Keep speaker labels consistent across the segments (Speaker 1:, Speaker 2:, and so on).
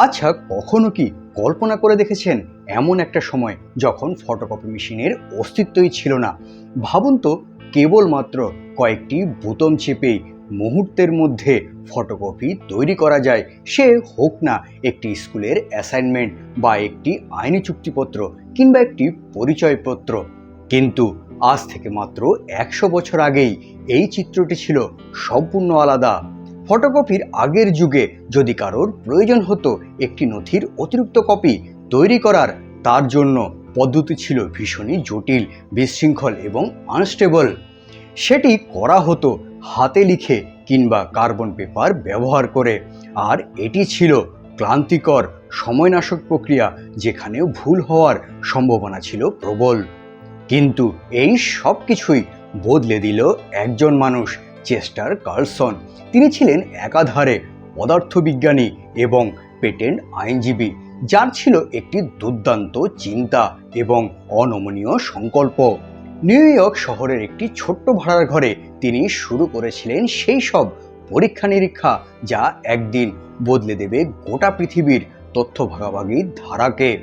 Speaker 1: আচ্ছা কখনো কি কল্পনা করে দেখেছেন এমন একটা সময় যখন ফটোকপি মেশিনের অস্তিত্বই ছিল না? ভাবুন তো, কেবলমাত্র কয়েকটি বুতম চেপেই মুহূর্তের মধ্যে ফটোকপি তৈরি করা যায়। সে হোক না একটি স্কুলের অ্যাসাইনমেন্ট বা একটি আইনি চুক্তিপত্র কিংবা একটি পরিচয়পত্র। কিন্তু আজ থেকে মাত্র একশো বছর আগেই এই চিত্রটি ছিল সম্পূর্ণ আলাদা। ফটোকপির আগের যুগে যদি কারোর প্রয়োজন হতো একটি নথির অতিরিক্ত কপি তৈরি করার, তার জন্য পদ্ধতি ছিল ভীষণই জটিল, বিশৃঙ্খল এবং আনস্টেবল। সেটি করা হতো হাতে লিখে কিংবা কার্বন পেপার ব্যবহার করে। আর এটি ছিল ক্লান্তিকর, সময়নাশক প্রক্রিয়া যেখানে ভুল হওয়ার সম্ভাবনা ছিল প্রবল। কিন্তু এই সব কিছুই বদলে দিল একজন মানুষ চেস্টার কার্লসন। তিনি ছিলেন একাধারে পদার্থবিজ্ঞানী এবং পেটেন্ট আইনজীবী। যার ছিল একটি দুর্দান্ত চিন্তা এবং অনমনীয় সংকল্প। নিউ ইয়র্ক শহরের একটি ছোট্ট ভাড়ার ঘরে তিনি শুরু করেছিলেন সেই সব পরীক্ষা নিরীক্ষা যা একদিন বদলে দেবে গোটা পৃথিবীর তথ্য ভাগাভাগির ধারাকে।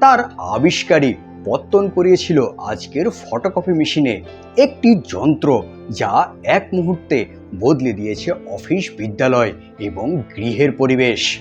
Speaker 1: তার আবিষ্কারই পত্তন করিয়েছিল আজকের ফটোকপি মেশিনে একটি যন্ত্র যা এক মুহূর্তে বদলে দিয়েছে অফিস বিদ্যালয় এবং গৃহের পরিবেশ।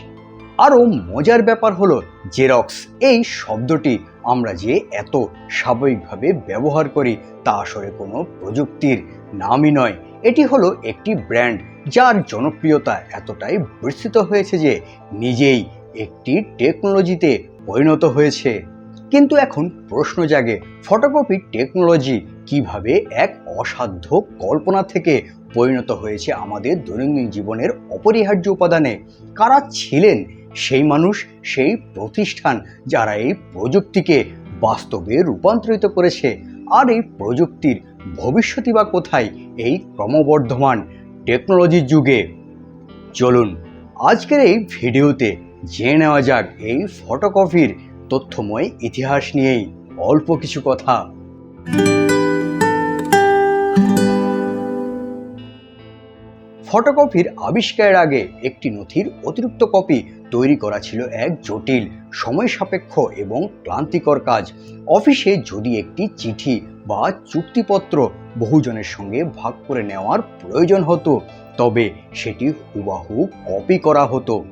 Speaker 1: আরও মজার ব্যাপার হলো, জেরক্স এই শব্দটি আমরা যে এত স্বাভাবিকভাবে ব্যবহার করি তা আসলে কোনো প্রযুক্তির নামই নয়। এটি হলো একটি ব্র্যান্ড যার জনপ্রিয়তা এতটাই বিস্তৃত হয়েছে যে নিজেই একটি টেকনোলজিতে পরিণত হয়েছে। কিন্তু এখন প্রশ্ন জাগে ফটোকপি টেকনোলজি কীভাবে এক অসাধ্য কল্পনা থেকে পরিণত হয়েছে আমাদের দৈনন্দিন জীবনের অপরিহার্য উপাদানে? কারা ছিলেন সেই মানুষ, সেই প্রতিষ্ঠান যারা এই প্রযুক্তিকে বাস্তবে রূপান্তরিত করেছে? আর এই প্রযুক্তির ভবিষ্যৎই বা কোথায় এই ক্রমবর্ধমান টেকনোলজির যুগে? চলুন, আজকের এই ভিডিওতে জেনে নেওয়া যাক এই ফটোকপির তথ্যময় ইতিহাস নিয়েই অল্প কিছু কথা। ফটোকপির আবিষ্কারের আগে একটি নথির অতিরিক্ত কপি তৈরি করা ছিল এক জটিল সময় সাপেক্ষ এবং ক্লান্তিকর কাজ। অফিসে যদি একটি চিঠি বা চুক্তিপত্র বহুজনের সঙ্গে ভাগ করে নেওয়ার প্রয়োজন হতো, তবে সেটি হুবাহু কপি করা হতো।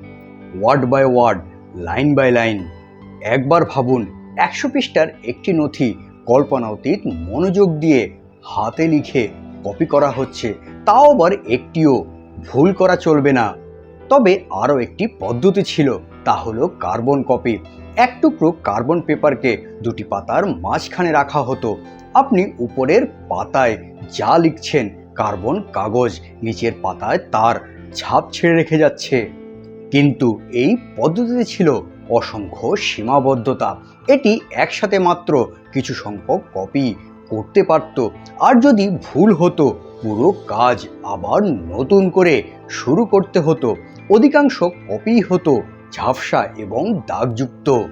Speaker 1: Word by word, line by line. একবার ভাবুন, একশো পৃষ্ঠার একটি নথি কল্পনা অতীত মনোযোগ দিয়ে হাতে লিখে কপি করা হচ্ছে, তাও আবার একটিও ভুল করা চলবে না। তবে আরও একটি পদ্ধতি ছিল, তা হলো কার্বন কপি। এক টুকরো কার্বন পেপারকে দুটি পাতার মাঝখানে রাখা হতো। আপনি উপরের পাতায় যা লিখছেন, কার্বন কাগজ, নিচের পাতায় তার ছাপ ছেড়ে রেখে যাচ্ছে। কিন্তু এই পদ্ধতিতে ছিল অসংখ্য সীমাবদ্ধতা। এটি একসাথে মাত্র কিছু সংখ্যক কপি করতে পারত। আর যদি ভুল হতো, পুরো কাজ আবার নতুন করে শুরু করতে হতো। অধিকাংশ কপি হতো ঝাপসা এবং দাগযুক্ত।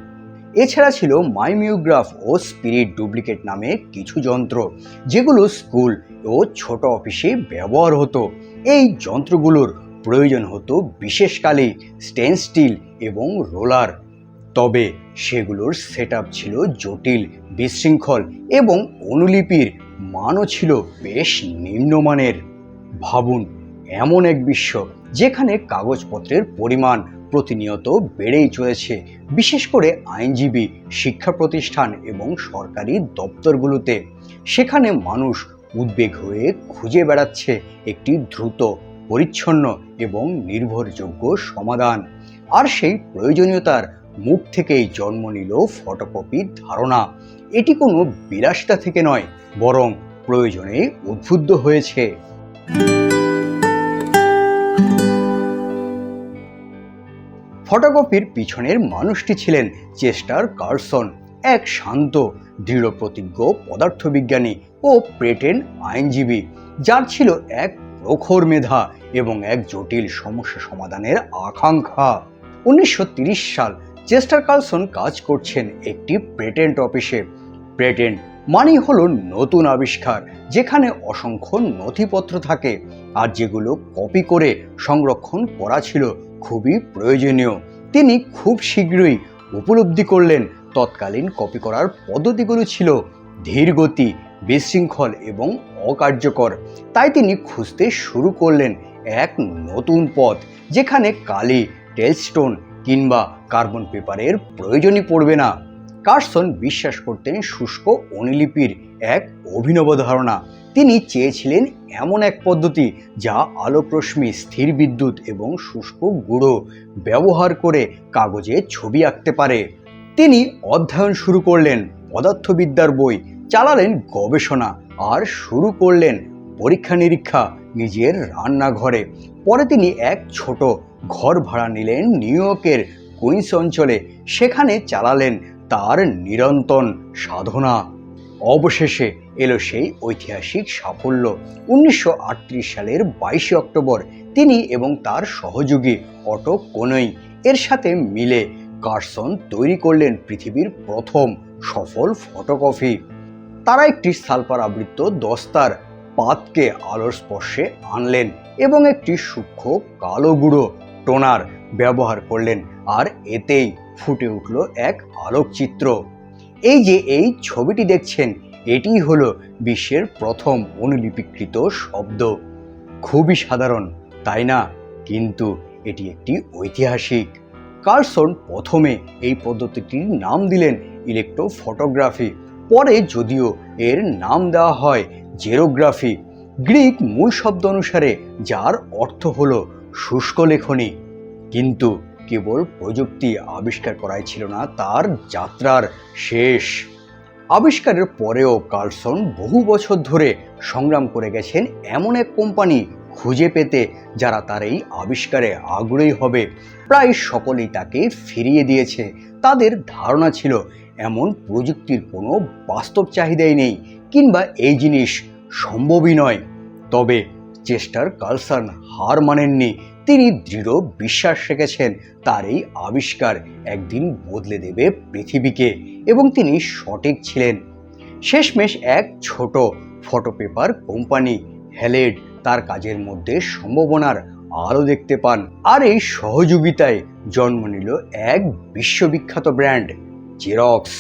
Speaker 1: এছাড়া ছিল মাইমিওগ্রাফ ও স্পিরিট ডুপ্লিকেট নামে কিছু যন্ত্র, যেগুলো স্কুল ও ছোট অফিসে ব্যবহার হতো। এই যন্ত্রগুলোর প্রয়োজন হতো বিশেষকালে স্টেন স্টিল এবং রোলার তবে সেগুলোর সেট ছিল জটিল, বিশৃঙ্খল এবং অনুলিপির মানও ছিল বেশ নিম্নমানের। ভাবুন, এমন এক বিশ্ব যেখানে কাগজপত্রের পরিমাণ প্রতিনিয়ত বেড়েই চলেছে, বিশেষ করে আইনজীবী, শিক্ষা প্রতিষ্ঠান এবং সরকারি দপ্তরগুলোতে। সেখানে মানুষ উদ্বেগ হয়ে খুঁজে বেড়াচ্ছে একটি দ্রুত, পরিচ্ছন্ন এবং নির্ভরযোগ্য সমাধান। আর সেই প্রয়োজনীয়তার মুখ থেকেই জন্ম নিল ফটোকপির ধারণা। এটি কোনো বিলাসিতা থেকে নয়, বরং প্রয়োজনে উদ্বুদ্ধ হয়েছে। ফটোকপির পিছনের মানুষটি ছিলেন চেস্টার কার্সন এক শান্ত, দৃঢ় প্রতিজ্ঞ পদার্থবিজ্ঞানী ও পেটেন্ট আইনজীবী। যার ছিল এক প্রখর মেধা এবং এক জটিল সমস্যা সমাধানের আকাঙ্ক্ষা। উনিশশো সাল চেস্টার কার্লসন কাজ করছেন একটি পেটেন্ট অফিসে। পেটেন্ট মানেই হলো নতুন আবিষ্কার, যেখানে অসংখ্য নথিপত্র থাকে আর যেগুলো কপি করে সংরক্ষণ করা ছিল খুবই প্রয়োজনীয়। তিনি খুব শীঘ্রই উপলব্ধি করলেন, তৎকালীন কপি করার পদ্ধতিগুলো ছিল ধীরগতি, বিশৃঙ্খল এবং অকার্যকর। তাই তিনি খুঁজতে শুরু করলেন এক নতুন পথ, যেখানে কালি, টেলস্টোন কিংবা কার্বন পেপারের প্রয়োজনই পড়বে না। কার্সন বিশ্বাস করতেন শুষ্ক অনুলিপির এক অভিনব ধারণা। তিনি চেয়েছিলেন এমন এক পদ্ধতি যা আলোকরশ্মি, স্থির বিদ্যুৎ এবং শুষ্ক গুঁড়ো ব্যবহার করে কাগজে ছবি আঁকতে পারে। তিনি অধ্যয়ন শুরু করলেন, পদার্থবিদ্যার বই চালালেন গবেষণা আর শুরু করলেন পরীক্ষা নিরীক্ষা নিজের রান্নাঘরে। পরে তিনি এক ছোট ঘর ভাড়া নিলেন নিউ ইয়র্কের কুইন্স অঞ্চলে। সেখানে চালালেন তার নিরন্তন সাধনা। অবশেষে এলো সেই ঐতিহাসিক সাফল্য। উনিশশো আটত্রিশ সালের বাইশে অক্টোবর তিনি এবং তার সহযোগী অটো কোনই এর সাথে মিলে কার্সন তৈরি করলেন পৃথিবীর প্রথম সফল ফটোকপি। তারা একটি সালফার আবৃত দস্তার পাতকে আলোর স্পর্শে আনলেন এবং একটি সূক্ষ্ম কালো গুঁড়ো টোনার ব্যবহার করলেন আর এতেই ফুটে উঠল এক আলোকচিত্র। এই যে এই ছবিটি দেখছেন, এটি হলো বিশ্বের প্রথম অনুলিপিকৃত শব্দ। খুবই সাধারণ, তাই না? কিন্তু এটি একটি ঐতিহাসিক। কার্সন প্রথমে এই পদ্ধতিটির নাম দিলেন ইলেকট্রো ফটোগ্রাফি পরে যদিও এর নাম দেওয়া হয় জেরোগ্রাফি। গ্রিক মূল শব্দ অনুসারে যার অর্থ হল শুষ্ক লেখনী, কিন্তু কেবল প্রযুক্তি আবিষ্কার করাই ছিল না, তার যাত্রার শেষ। আবিষ্কারের পরেও কার্লসন বহু বছর ধরে সংগ্রাম করে গেছেন এমন এক কোম্পানি খুঁজে পেতে, যারা তার এই আবিষ্কারে আগ্রহী হবে। প্রায় সকলেই তাকে ফিরিয়ে দিয়েছে। তাদের ধারণা ছিল, এমন প্রযুক্তির কোনো বাস্তব চাহিদাই নেই, কিংবা এই জিনিস সম্ভবই নয়। তবে চেষ্টার কালসান হার মানেননি। তিনি দৃঢ় বিশ্বাস রেখেছেন, তার এই আবিষ্কার একদিন বদলে দেবে পৃথিবীকে এবং তিনি সঠিক ছিলেন। শেষমেশ এক ছোট ফটো পেপার কোম্পানি হ্যালেড তার কাজের মধ্যে সম্ভাবনার আলো দেখতে পান আর এই সহযোগিতায় জন্ম নিল এক বিশ্ববিখ্যাত ব্র্যান্ড জেরক্স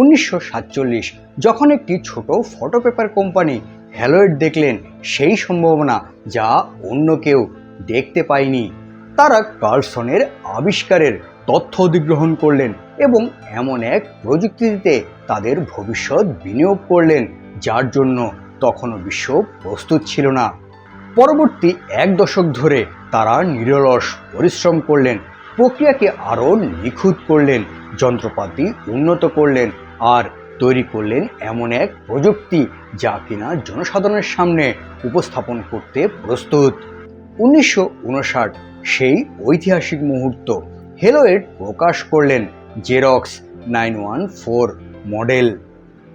Speaker 1: উনিশশো সাতচল্লিশ, যখন একটি ছোট ফটো পেপার কোম্পানি হ্যালোয়েড দেখলেন সেই সম্ভাবনা যা অন্য কেউ দেখতে পায়নি। তারা কার্লসনের আবিষ্কারের তথ্য অধিগ্রহণ করলেন এবং এমন এক প্রযুক্তিতে তাদের ভবিষ্যৎ বিনিয়োগ করলেন, যার জন্য তখনও বিশ্ব প্রস্তুত ছিল না। পরবর্তী এক দশক ধরে তারা নিরলস পরিশ্রম করলেন, প্রক্রিয়াকে আরও নিখুঁত করলেন, যন্ত্রপাতি উন্নত করলেন আর তৈরি করলেন এমন এক প্রযুক্তি যা কিনা জনসাধারণের সামনে উপস্থাপন করতে প্রস্তুত। উনিশশো উনষাট সেই ঐতিহাসিক মুহূর্ত হেলোয়েড প্রকাশ করলেন Xerox nine one four model.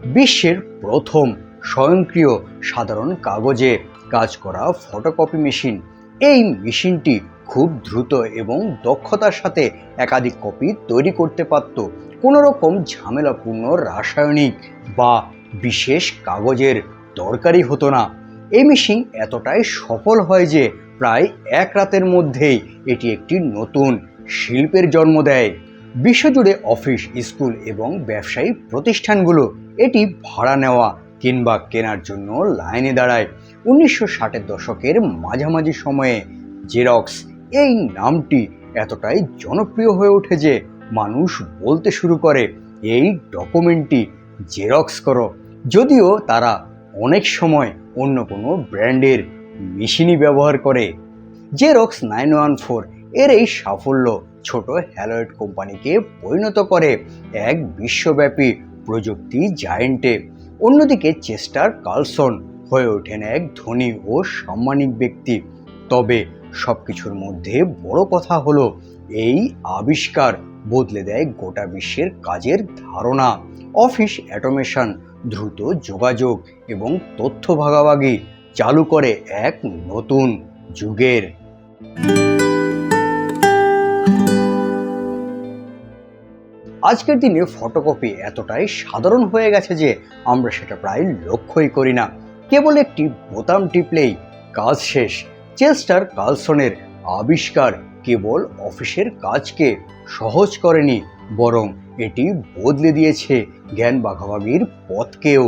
Speaker 1: বিশ্বের প্রথম স্বয়ংক্রিয় সাধারণ কাগজে কাজ করা ফটোকপি মেশিন। এই মেশিনটি খুব দ্রুত এবং দক্ষতার সাথে একাধিক কপি তৈরি করতে পারত কোনো রকম ঝামেলাপূর্ণ রাসায়নিক বা বিশেষ কাগজের দরকারই হতো না। এই মেশিন এতটাই সফল হয় যে প্রায় এক রাতের মধ্যেই এটি একটি নতুন শিল্পের জন্ম দেয়। বিশ্বজুড়ে অফিস, স্কুল এবং ব্যবসায়ী প্রতিষ্ঠানগুলো এটি ভাড়া নেওয়া কিংবা কেনার জন্য লাইনে দাঁড়ায়। উনিশশো ষাটের দশকের মাঝামাঝি সময়ে জেরক্স এই নামটি এতটাই জনপ্রিয় হয়ে ওঠে যে মানুষ বলতে শুরু করে, এই ডকুমেন্টটি জেরক্স করো। যদিও তারা অনেক সময় অন্য কোনো ব্র্যান্ডের মেশিনই ব্যবহার করে। জেরক্স নাইন ওয়ান ফোর এর এই সাফল্য ছোট হ্যালোয়েড কোম্পানিকে পরিণত করে এক বিশ্বব্যাপী প্রযুক্তি জায়েন্টে। অন্যদিকে চেস্টার কার্লসন হয়ে ওঠেন এক ধনী ও সাম্মানিক ব্যক্তি। তবে সব কিছুর মধ্যে বড় কথা হলো, এই আবিষ্কার বদলে দেয় গোটা বিশ্বের কাজের ধারণা। অফিস অ্যাটোমেশন দ্রুত যোগাযোগ এবং তথ্য ভাগাভাগি চালু করে এক নতুন যুগের। আজকের দিনে ফটোকপি এতটাই সাধারণ হয়ে গেছে যে আমরা সেটা প্রায় লক্ষ্যই করি না। কেবল একটি বোতাম টিপলেই কাজ শেষ। চেস্টার কালসনের আবিষ্কার কেবল অফিসের কাজকে সহজ করেনি, বরং এটি বদলে দিয়েছে জ্ঞান ভাগাভাগির পথকেও।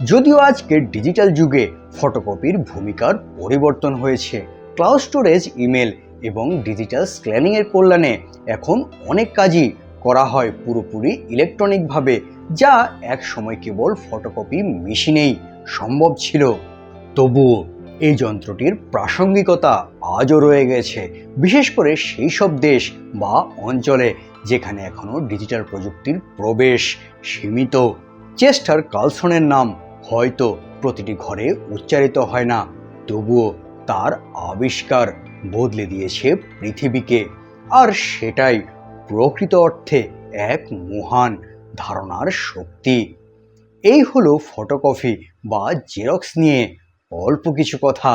Speaker 1: যদিও আজকের ডিজিটাল যুগে ফটোকপির ভূমিকার পরিবর্তন হয়েছে। ক্লাউড স্টোরেজ, ইমেল এবং ডিজিটাল স্ক্যানিংয়ের কল্যাণে এখন অনেক কাজই করা হয় পুরোপুরি ইলেকট্রনিকভাবে, যা এক সময় কেবল ফটোকপি মেশিনেই সম্ভব ছিল। তবুও এই যন্ত্রটির প্রাসঙ্গিকতা আজও রয়ে গেছে, বিশেষ করে সেই সব দেশ বা অঞ্চলে যেখানে এখনও ডিজিটাল প্রযুক্তির প্রবেশ সীমিত। চেস্টার কালসনের নাম হয়তো প্রতিটি ঘরে উচ্চারিত হয় না, তবুও তার আবিষ্কার বদলে দিয়েছে পৃথিবীকে, আর সেটাই প্রকৃত অর্থে এক মহান ধারণার শক্তি। এই হলো ফটোকপি বা জেরক্স নিয়ে অল্প কিছু কথা